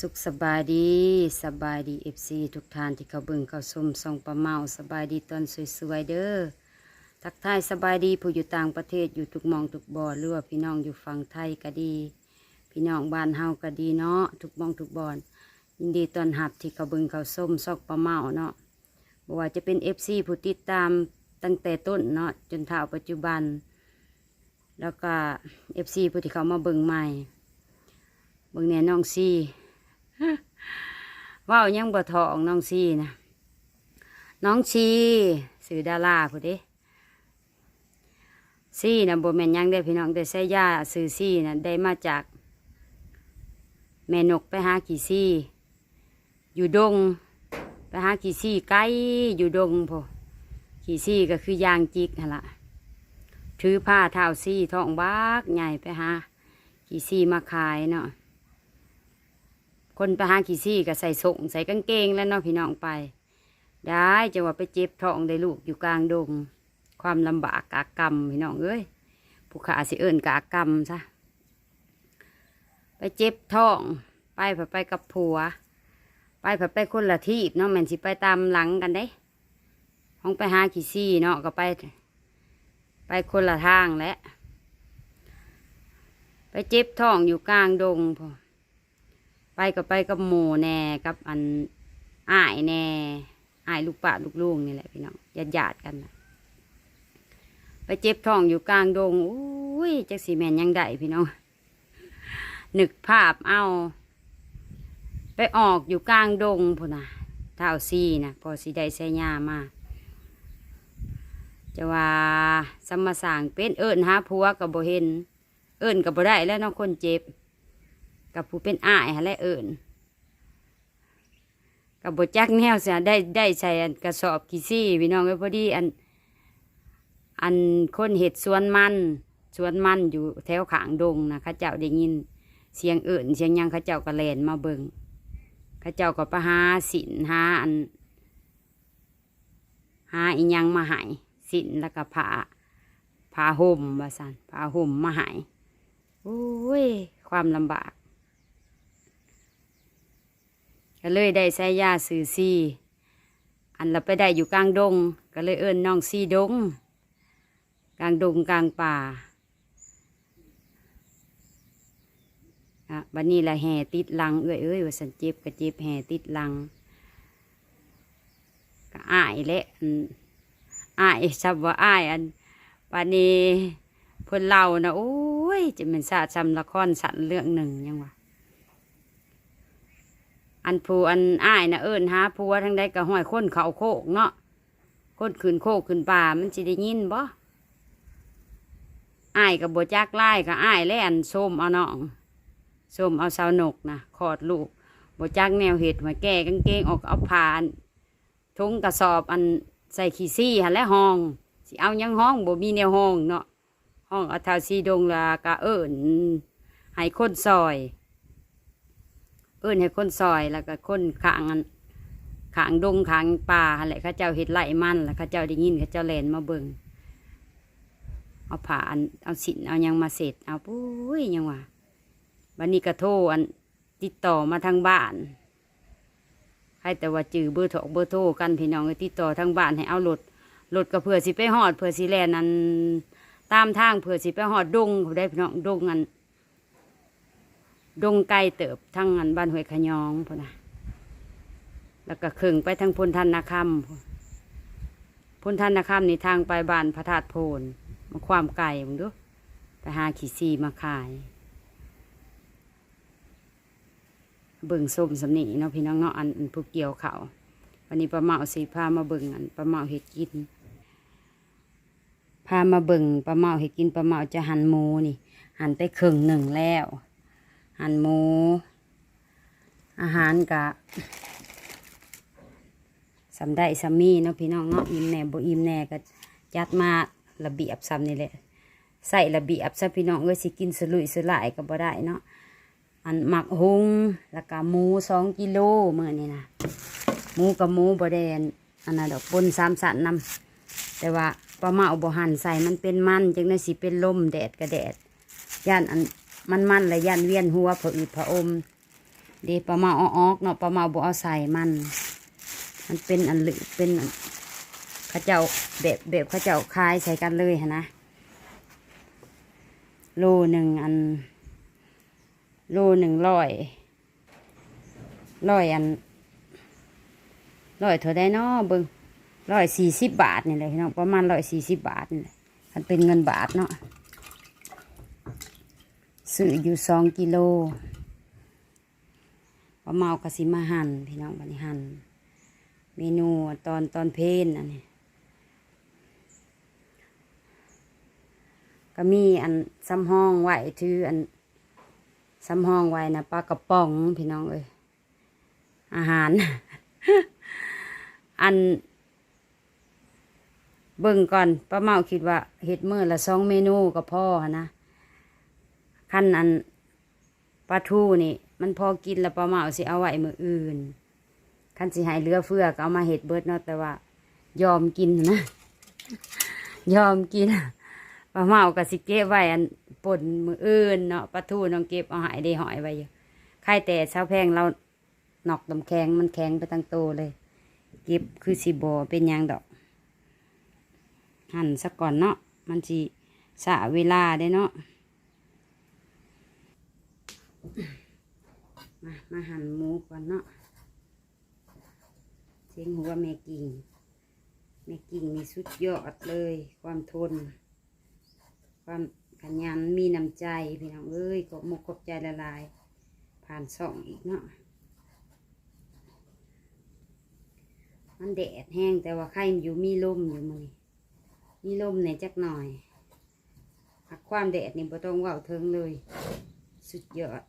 สุขสบายดีสบายดีเอฟซีทุกท่านที่เขาเบิ่งเขาชมส่องประเมาสบายดีตอนสวยๆเด้อทักทายสบายดีผู้อยู่ต่างประเทศอยู่ทุกมองทุกบ่อหรือว่าพี่น้องอยู่ฝั่งไทยก็ดี พี่น้องบ้านเฮาก็ดีเนาะทุกมองทุกบ่อนยินดีต้อนรับที่เขาเบิ่งเขาชมซอกประเมาเนาะบ่ว่าจะเป็นเอฟซีผู้ติดตามตั้งแต่ต้นเนาะจนเท่าปัจจุบัน แล้วก็เอฟซีผู้ที่เขามาเบิ่งใหม่เบิ่งแน่น้องซี ว้าวยังบ่ทองน้องซีนะน้องชีสื่อดาราผู้ด้ซีนะบ่แม่นยังได้พี่น้องแต่ใช้ยาสื่อซีนะได้มาจากแม่นกไปหากี่ซีอยู่ดง ไปหากี่ซีไกลอยู่ดงพอกี่ซีก็คือยางจิกหั่นละถือผ้าเท้าซีท้องบากใหญ่ไปหากี่ซีมาขายเนาะ คนไปหาขี้ซี่ก็ใส่ส่งใส่กางเกงแล้วเนาะพี่น้องไป ได้จะว่าไปเจ็บท้องได้ลูกอยู่กลางดง ความลำบากกากรรมพี่น้องเอ้ยผู้ขาสิเอิญกากรรมซะไปเจ็บท้องไปผัดไปกับผัว ไปผัดไปคนละที่เนาะแม่นสิไปตามหลังกันได้ห้องไปหาขี้ซี่เนาะก็ไป ไปคนละทางแหละไปเจ็บท้องอยู่กลางดงพอ ไปกับไปกับหมูแน่กับอันอ้ายแน่อ้ายลูกปะลูกลุงนี่แหละพี่น้องญาติญาติกันนะไปเจ็บท้องอยู่กลางดงอุ้ยจักสีแมนยังได้พี่น้องนึกภาพเอา ไปออกอยู่กลางดงพุ่นนะเท้าซีนะพอสีได้ใส่ยามาจะว่าสมมาสร้างเป็นเอิญหาผัวกับโบเห็น เอิญกับโบได้แล้วน้องคนเจ็บ กับผู้เป็นอ้ายหาและเอิญกับบจักแนวเสียได้ได้ใส่อันกระสอบกี่ซี่พี่น้องไว้พอดีอัน อันคนเห็ดสวนมันสวนมันอยู่แถวขางดงนะเข้าเจ้าได้ยิน เสียงเอิญเสียงหยังเข้าเจ้าก็แลนมาเบิงเข้าเจ้าก็ไปหาสินหาอัน หาอีหยังมาใหายสินแล้วก็ผ้าผ้าห่มว่าสันผ้าห่มมาใหายโอ้ย ความลำบาก ก็เลยได้ใช้ยาสื่อซีอันเราไปได้อยู่กลางดง ก็เลยเอิ้นน้องซีดง กลางดงกลางป่าอะบันนี้ละแห่ติดลังเอ้ยเอ้ยว่าสันเจ็บก็เจ็บแห่ติดลังก็อ้ายแหละอ้ายชับว่าอ้ายอันบันนี้เพิ่นเล่านะโอ้ยจะเป็นศาสตร์จำละครสันเรื่องหนึ่งยังวะ อันผู้อันอ้ายนะเอิญหาผัวทั้งใดก็ห้อยคนเขาโคกเนาะคนขึ้นโคกขึ้นป่ามันสิได้ยินบ่อ้ายกับบจักไล่กับอ้ายและอันส้มเอาน้องส้มเอาสาวนกนะขอดลูกบจักแนวเห็ดหัวแก่กางเกงออกเอาผ่านทุงกระสอบอันใส่ขี้ซี่หันและห้องสิเอายังห้องบ่มีแนวห้องเนาะห้องเอาเทาซีดงละกะเอิญให้คนซอย เอิ้นให้คนซอยแล้วก็คนขางอันขางดงขางป่าหั่นแหละเข้าเจ้าเห็ดไร่มันแล้วข้าเจ้าได้ยินข้าเจ้าแลนมาเบิงเอาผ่าอันเอาสินเอายังมาเสร็จเอาปุ้ยยังว่าวันนี้ก็โทอันติดต่อมาทางบ้านให้แต่ว่าจือเบอร์โทรเบอร์โทรกันพี่น้องติดต่อทางบ้านให้เอารถรถก็เผื่อสิไปหอดเผื่อสิแลนอันตามทางเผื่อสิไปหอดดงผู้ได้พี่น้องดงอัน ดงไกลเติบทั้งอันบ้านห้วยขยองพุ่นนะแล้วก็ขึงไปทางพุนทันนาคำพู้นพุนทันนาคำนี่ทางไปบ้านพระธาตุโพนมาความไก่มึงดูไปหาขี่ซีมาขาย เบิ่งส้มสำนีเนาะพี่น้องเนาะอันผู้เกี่ยวเขาววันนี้ป้าเมาสีพามาเบิ่งอันป้าเมาเห็ดกินพามาเบิ่งป้าเมาเห็ดกินป้าเมาจะหั่นหมูนี่ หั่นไปครึ่งหนึ่งแล้ว หั่นหมู อาหารกะสำได้สามีเนาะพี่น้องเนาะอิ่มแน่บ่อิ่มแน่ก็จัดมาระเบียบซ้ำนี่แหละใส่ระเบียบซะพี่น้องเอ้ยสิกินสลุยสลายก็บ่ได้เนาะอันหมักหุงแล้วก็หมูสองกิโลเมื้อนี้นะหมูกับหมูบ่แดนอันนั้นดอกปนสามสันนำแต่ว่าปลาเมาบ่หันใส่มันเป็นมันจังได้สิเป็นลมแดดก็แดดย่านอัน มันมันและยันเวียนหัวผอืดผะอมเดปลาเมาเอาออกเนาะปลาเมาบ่เอาใส่มัน มันเป็นอันหรือเป็นข้าเจ้าแบบแบบข้าเจ้าคายใส่กันเลยนนะโลหนึ่งอัน โลหนึ่งร้อยร้อยอันร้อยเท่าได้เนาะเบิ่งร้อยสี่สิบบาทนี่แหละพี่น้องประมาณร้อยสี่สิบบาทนี่แหละมันเป็นเงินบาทเนาะ ซื้ออยู่สองกิโลปลาเมากระสิมาหั่นพี่น้องบันหั่นเมนูตอนตอนเพลนอันนี้ก็มีอันซ้ำห้องไหวถืออันซ้ำห้องไว้นะปลากระป๋องพี่น้องเอ้ยอาหาร อัน เบิ่งก่อนป้าเมาคิดว่าเห็ดมือละสองเมนูก็พอนะ ขั้นอันปลาทูนี่ มันพอกินแล้วป้าเมาสิเอาไว้มืออื่นขั้นสิหายเลือเฟือก็เอามาเห็ดเบิดเนาะแต่ว่า ยอมกินนะ ยอมกินปลาเมากับสิเก็บไว้อันป่นมืออื่นเนาะปลาทูน้องเก็บเอาหายได้หอยไว้อยู่ใครแต่เช้าแพงเราหนอกลำแข็งมันแข็งไปตั้งโตเลย เก็บคือสิบอเป็นยังดอก หั่นซะก่อนเนาะมันสิสะเวลาได้เนาะ มามาหั่นหมูก่อนเนาะเสียงหัวแม่กิ่งแม่กิ่งมีสุดยอดเลย ความทน ความขยันมีน้ำใจพี่น้องเอ้ยก็มกขอบใจละลาย ผ่านส่องอีกเนาะมันแดดแห้งแต่ว่าไข่อยู่มีลมอยู่มือนี้มีลมในจักหน่อยหักความแดดนี่บ่ต้องว่าเทิงเลย สุดยอด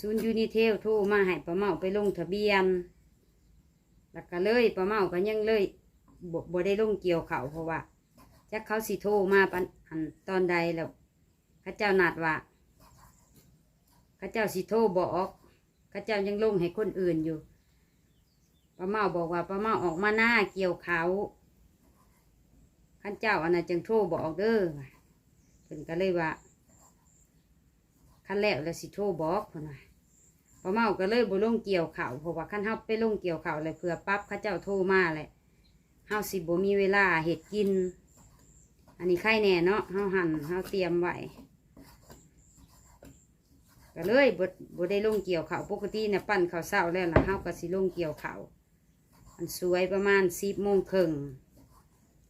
ศูนย์ยูนิเทลโทรมาให้ป้าเมาไปลงทะเบียน แล้วก็เลยป้าเมาก็ยังเลยบ่บ่ได้ลงเกี่ยวเขาเพราะว่าจักเขาสิโทรมาปันอันตอนใดแล้วข้าเจ้านัดว่าข้าเจ้าสิโทรบอกข้าเจ้ายังลงให้คนอื่นอยู่ป้าเมาบอกว่าป้าเมาออกมาหน้าเกี่ยวเขาข้าเจ้าอันนั้นจึงโทรบอกเด้อเพิ่นก็เลยว่าขั้นแล้วแล้วสิโทรบอกเพิ่นว่า พอเมาก็เลยบ่ลงเกี่ยวเขาเพราะว่าคันเฮาไปลงเกี่ยวเขาเลยเพื่อปั๊บเข้าเจ้าโทรมาเลยเฮาสิบ่มีเวลาเฮ็ดกิน อันนี้ไข่แน่เนาะเฮาหั่นเฮาเตรียมไว้ก็เลยบ่บ่ได้ลงเกี่ยวเขาปกติเนี่ยปั้นข้าวเช้าแล้วล่ะเฮาก็สิลงเกี่ยวเขาอันสวยประมาณ10โมงครึ่ง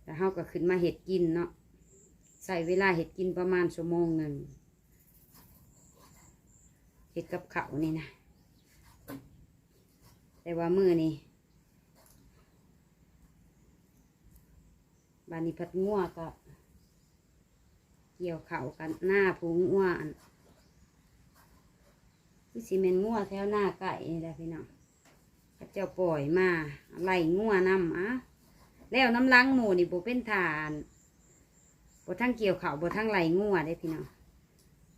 แล้วเฮาก็ขึ้นมาเฮ็ดกินเนาะใส่เวลาเฮ็ดกินประมาณชั่วโมงหนึ่งเฮ็ดกับเขานี่นะ แต่ว่ามือนี่บานิพัดงัวก็ เกี่ยวเข่ากันหน้าผูงัวอันคือซีเมนงัวแถวหน้าไก่นี่แหละพี่น้องเขาเจ้าปล่อยมาไล่งัวน้ำอะแล้วน้ำล้างหมูนี่บ่เป็นฐานบ่ทั้งเกี่ยวเข่าวบ่ทั้งไล่งัวได้พี่น้อง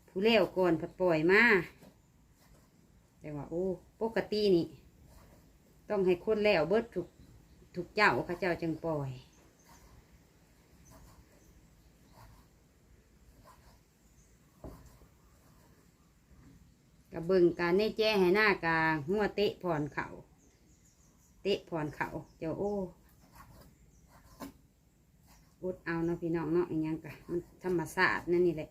ผู้เลี้ยวก่อนผัดปล่อยมาแต่ว่าโอ้ปกตินี่ ต้องให้คนแล้วเบิดถูกถูกเจ้าเข้าเจ้าจึงปล่อยกับเบิ่งการในแจ้ให้หน้ากาหัวเตะผ่อนเขาเตะผ่อนเขาเจ้าโอ้อดเอาเนาะพี่น้องเนาะอย่างยังกะมันธรรมศาสตร์นั่นนี่แหละ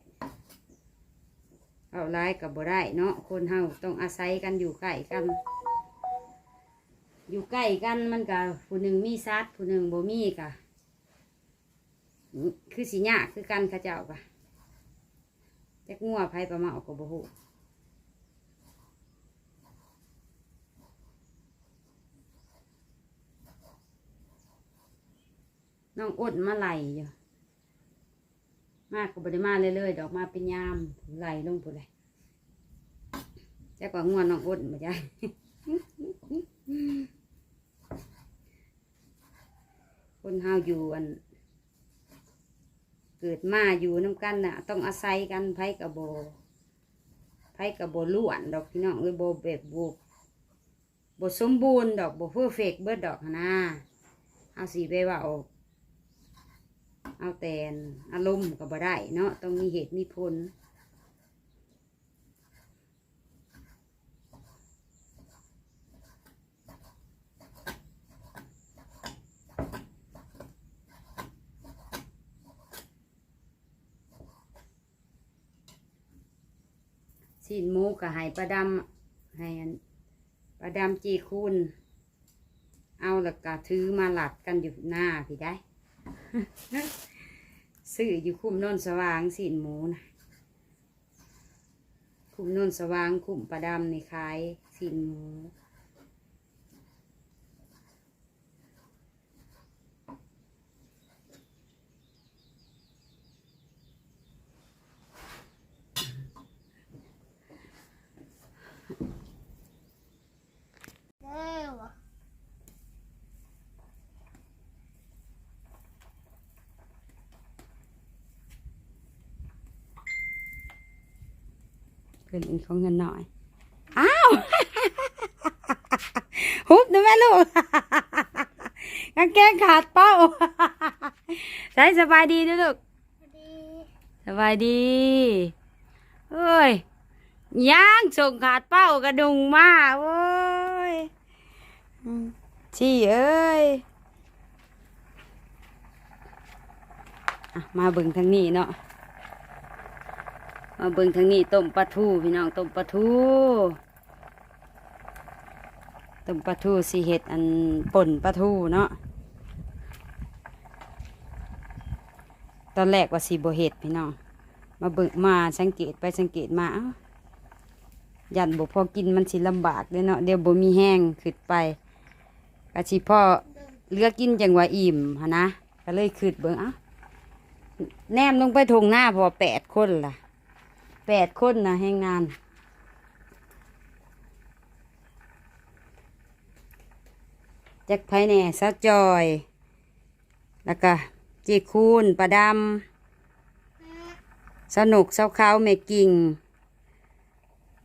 เอาไล่กับบ่ได้เนาะคนเฮาต้องอาศัยกันอยู่ใกล้กัน อยู่ใกล้กันมันก็ผู้หนึ่งมีซัดผู้หนึ่งบ่มีกะคือสิยาคือกันข้าเจ้ากะจักงัวไผประมาเอาก็บ่ฮู้น้องอดมาไหลอยู่มากก็บ่ได้มาเรื่อยๆดอกมาเป็นยามไหลลงผู้ใดจักว่างัวน้องอดบ่จ้ะ คนเฮาอยู่อัน เกิดมาอยู่น้ำกันน่ะ ต้องอาศัยกันไผกับโบไผกับโบล้วนดอกพี่น้องเอ้ยโบแบบโบโบสมบูรณ์ดอกโบเพอร์เฟกเบิดดอกนะเอาสีไปว่าเอาเอาแต่นอารมณ์ก็บ่ได้เนาะต้องมีเหตุมีผล สิ้นหมูกับไห้ประดำให้อันประดำจีคูณเอาแล้วก็ถือมาหลัดกันอยู่หน้าพี่ได้ ซื้ออยู่คุ้มนนสว่างสิ้นหมูนะคุ้มนนสว่างคุ้มประดำนี่ขายสิ้นหมู เพื่อนเองเขาเงินหน่อย อ้าว ฮุบนะแม่ลูกกางเกงขาดเป้าใส่สบายดีด้วยลูก สบายดีเอ้ยย่างส่งขาดเป้ากระดุงมาโอ้ยชี่เอ้ยมาเบิ่งทางนี้เนาะ มาเบิ่งทางนี้ต้มปลาทูพี่น้องต้มปลาทูต้มปลาทูสีเห็ดอันป่นปลาทูเนาะตอนแรกว่าสีโบเห็ดพี่น้องมาเบิ่งมาสังเกตไปสังเกตมาเอ้ายันบ่พอกินมันสิลำบากเลยเนาะเดี๋ยวบ่มีแห้งขึ้นไปก็สิพ่อเลือกกินจังว่าอิ่มหะนะก็เลยขึ้นเบิ่งเอ้าแนมลงไปทงหน้าพอแปดคนล่ะ แปดคนนะแห่งงานจักไผแหน่ซะจอย แล้วก็จีคูนประดำสนุกเศร้าเขาเมกิ่ง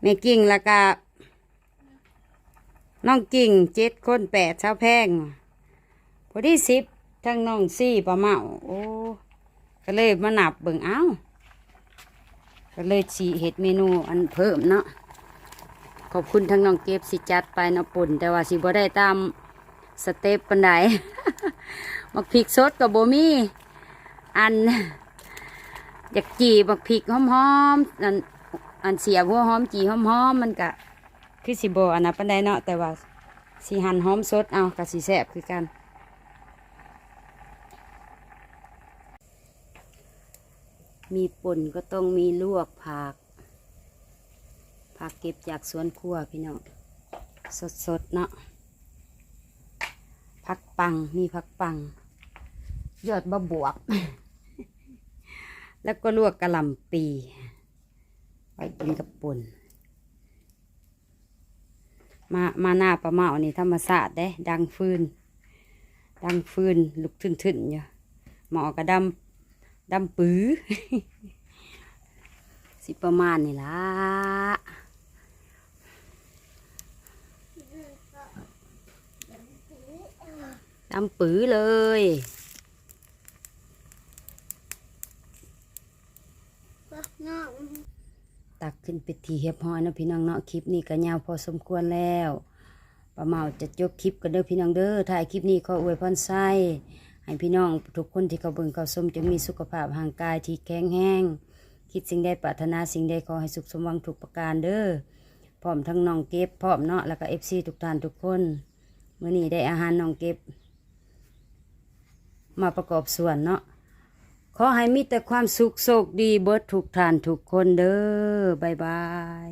เมกิ่งแล้วก็น้องกิ่งเจ็ดคนแปดเช้าแพงพอดีสิบทั้งน้องซี่ปลาเมาโอ้ก็เลยมาหนับเบิ่งเอ้า ก็เลยสีเห็ดเมนูอันเพิ่มเนาะขอบคุณทั้งน้องเก็บสิจัดไปเนาะปุ่น แต่ว่าสิบ่ได้ตามสเต็ปปันไดมักพริกสดกับโบมี่อันอยากจีบักพริกหอมๆอันอันเสียหัวหอมจีหอมๆมันก็คือสิบอันนั้นปันไดเนาะแต่ว่าสีหั่นหอมสดเอากับสีแซ่บคือกัน มีป่นก็ต้องมีลวกผัก ผักเก็บจากสวนครัวพี่น้อง สดๆเนาะ ผักปัง มีผักปัง ยอดบะบวบแล้วก็ลวกกะหล่ำปีไว้กินกับป่นมา มาหน้าปลาเมานี่ธรรมศาสตร์เด้ ดังฟืน ดังฟืนลุกทึนๆอยู่หมอกระดำ ดำปื้อสิประมาณนี่ละดำปื้อเลยตักขึ้นไปทีเฮียบหอยนะพี่น้องเนาะคลิปนี้ก็ยาวพอสมควรแล้วป้าเมาจะจบคลิปกันเด้อพี่น้องเด้อถ่ายคลิปนี้ขออวยพรไส้ ให้พี่น้องทุกคนที่เขาเบิ่งเขาชมจะมีสุขภาพร่างกายที่แข็งแรงคิดสิ่งใดปรารถนาสิ่งใดขอให้สุขสมหวังทุกประการเด้อพร้อมทั้งน้องเก็บพร้อมเนาะแล้วก็เอฟซีทุกท่านทุกคนเมื่อนี้ได้อาหารน้องเก็บ มาประกอบส่วนเนาะขอให้มีแต่ความสุขโชคดีเบิดทุกท่านทุกคนเด้อบายบาย